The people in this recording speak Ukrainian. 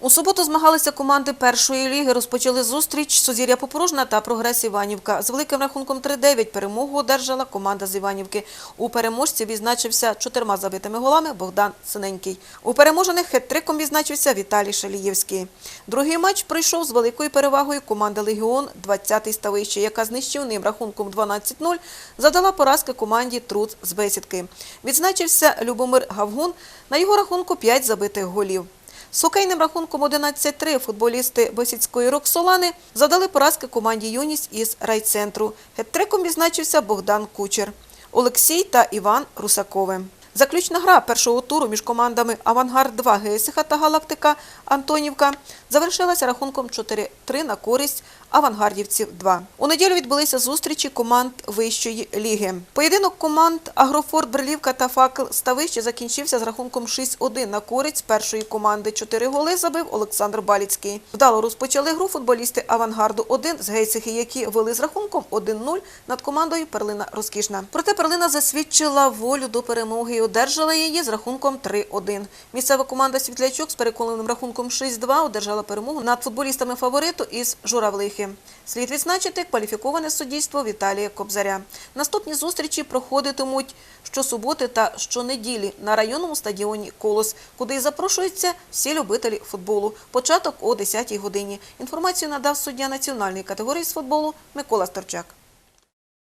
У суботу змагалися команди першої ліги. Розпочали зустріч Сузір'я Попорожна та Прогрес Іванівка. З великим рахунком 3-9 перемогу одержала команда з Іванівки. У переможці відзначився чотирма забитими голами Богдан Синенький. У переможених хет-триком відзначився Віталій Шалієвський. Другий матч пройшов з великою перевагою команда Легіон 20-й ставище, яка з нищівним рахунком 12-0 задала поразки команді Труд з Бесідки. Відзначився Любомир Гавгун. На його рахунку 5 забитих голів. З хокейним рахунком 11-3 футболісти Босіцької Роксолани задали поразки команді «Юність» із райцентру. Хет-триком відзначився Богдан Кучер, Олексій та Іван Русакови. Заключна гра першого туру між командами «Авангард-2» Гесиха та «Галактика» Антонівка завершилася рахунком 4-3 на користь «Авангардівців 2». У неділю відбулися зустрічі команд вищої ліги. Поєдинок команд «Агрофорт Берлівка» та «Факел Ставище» закінчився з рахунком 6-1 на користь першої команди. Чотири голи забив Олександр Баліцький. Вдало розпочали гру футболісти «Авангарду-1» з Гейсихи, які вели з рахунком 1-0 над командою «Перлина Розкішна». Проте «Перлина» засвідчила волю до перемоги одержала її з рахунком 3-1. Місцева команда «Світлячок» з переконаним рахунком 6-2 одержала перемогу над футболістами фавориту із Журавлихи. Слід відзначити кваліфіковане суддівство Віталія Кобзаря. Наступні зустрічі проходитимуть щосуботи та щонеділі на районному стадіоні «Колос», куди й запрошуються всі любителі футболу. Початок о 10-й годині. Інформацію надав суддя національної категорії з футболу Микола Старчак.